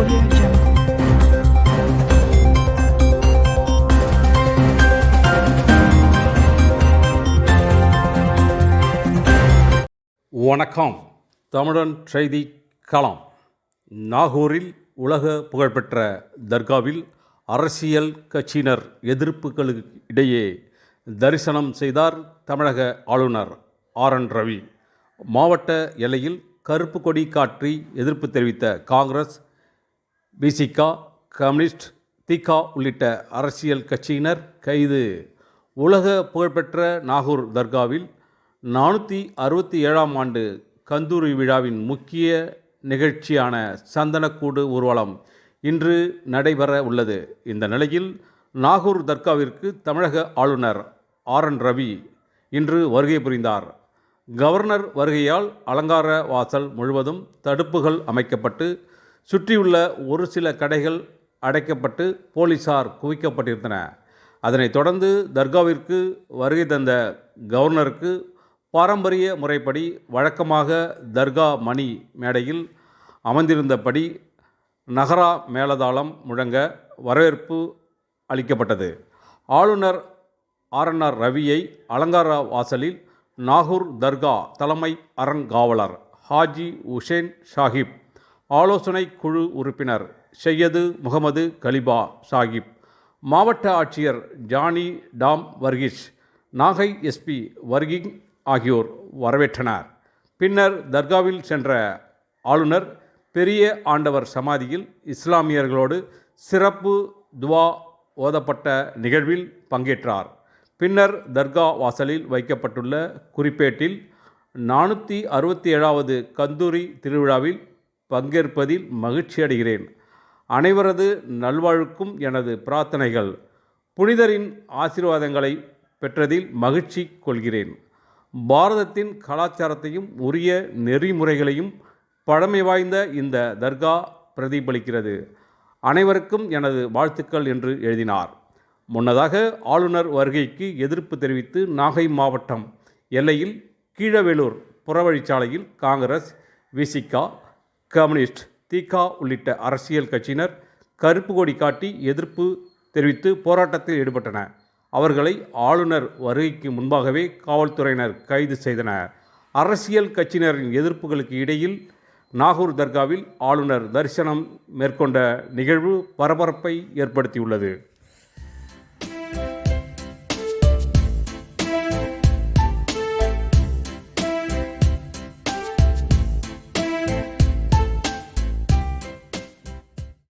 Audio Jungle. வணக்கம். தமிழன் செய்தி களம். நாகூரில் உலக புகழ்பெற்ற தர்காவில் அரசியல் கட்சியினர் எதிர்ப்புகளுக்கு இடையே தரிசனம் செய்தார் தமிழக ஆளுநர் ஆர் என் ரவி. மாவட்ட எல்லையில் கருப்பு கொடி காற்றி எதிர்ப்பு தெரிவித்த காங்கிரஸ் பிசிகா கம்யூனிஸ்ட் திகா உள்ளிட்ட அரசியல் கட்சியினர் கைது. உலக புகழ்பெற்ற நாகூர் தர்காவில் நானூற்றி அறுபத்தி ஏழாம் ஆண்டு கந்தூரி விழாவின் முக்கிய நிகழ்ச்சியான சந்தனக்கூடு ஊர்வலம் இன்று நடைபெற உள்ளது. இந்த நிலையில் நாகூர் தர்காவிற்கு தமிழக ஆளுநர் ஆர் என் ரவி இன்று வருகை புரிந்தார். கவர்னர் வருகையால் அலங்கார வாசல் முழுவதும் தடுப்புகள் அமைக்கப்பட்டு சுற்றியுள்ள ஒரு சில கடைகள் அடைக்கப்பட்டு போலீசார் குவிக்கப்பட்டிருந்தன. அதனைத் தொடர்ந்து தர்காவிற்கு வருகை தந்த கவர்னருக்கு பாரம்பரிய முறைப்படி வழக்கமாக தர்கா மணி மேடையில் அமர்ந்திருந்தபடி நகரா மேளதாளம் முழங்க வரவேற்பு அளிக்கப்பட்டது. ஆளுநர் ஆர்என்ஆர் ரவியை அலங்கார வாசலில் நாகூர் தர்கா தலைமை அறங்காவலர் ஹாஜி உஷேன் ஷாஹிப் ஆலோசனை குழு உறுப்பினர் சையது முகமது கலிபா சாஹிப் மாவட்ட ஆட்சியர் ஜானி டாம் வர்கீஸ் நாகை எஸ்பி வர்கிங் ஆகியோர் வரவேற்றனர். பின்னர் தர்காவில் சென்ற ஆளுநர் பெரிய ஆண்டவர் சமாதியில் இஸ்லாமியர்களோடு சிறப்பு துவா ஓதப்பட்ட நிகழ்வில் பங்கேற்றார். பின்னர் தர்கா வாசலில் வைக்கப்பட்டுள்ள குறிப்பேட்டில் நானூற்றி அறுபத்தி ஏழாவது கந்தூரி திருவிழாவில் பங்கேற்பதில் மகிழ்ச்சியடைகிறேன். அனைவரது நல்வாழ்வுக்கும் எனது பிரார்த்தனைகள். புனிதரின் ஆசீர்வாதங்களை பெற்றதில் மகிழ்ச்சி கொள்கிறேன். பாரதத்தின் கலாச்சாரத்தையும் உரிய நெறிமுறைகளையும் பழமை வாய்ந்த இந்த தர்கா பிரதிபலிக்கிறது. அனைவருக்கும் எனது வாழ்த்துக்கள் என்று எழுதினார். முன்னதாக ஆளுநர் வருகைக்கு எதிர்ப்பு தெரிவித்து நாகை மாவட்டம் எல்லையில் கீழவேலூர் புறவழிச்சாலையில் காங்கிரஸ் விசிகா கம்யூனிஸ்ட் திகா உள்ளிட்ட அரசியல் கட்சியினர் கருப்பு கொடி காட்டி எதிர்ப்பு தெரிவித்து போராட்டத்தில் ஈடுபட்டன அவர்களை ஆளுநர் வருகைக்கு முன்பாகவே காவல்துறையினர் கைது செய்தனர். அரசியல் கட்சியினரின் எதிர்ப்புகளுக்கு இடையில் நாகூர் தர்காவில் ஆளுநர் தரிசனம் மேற்கொண்ட நிகழ்வு பரபரப்பை ஏற்படுத்தியுள்ளது.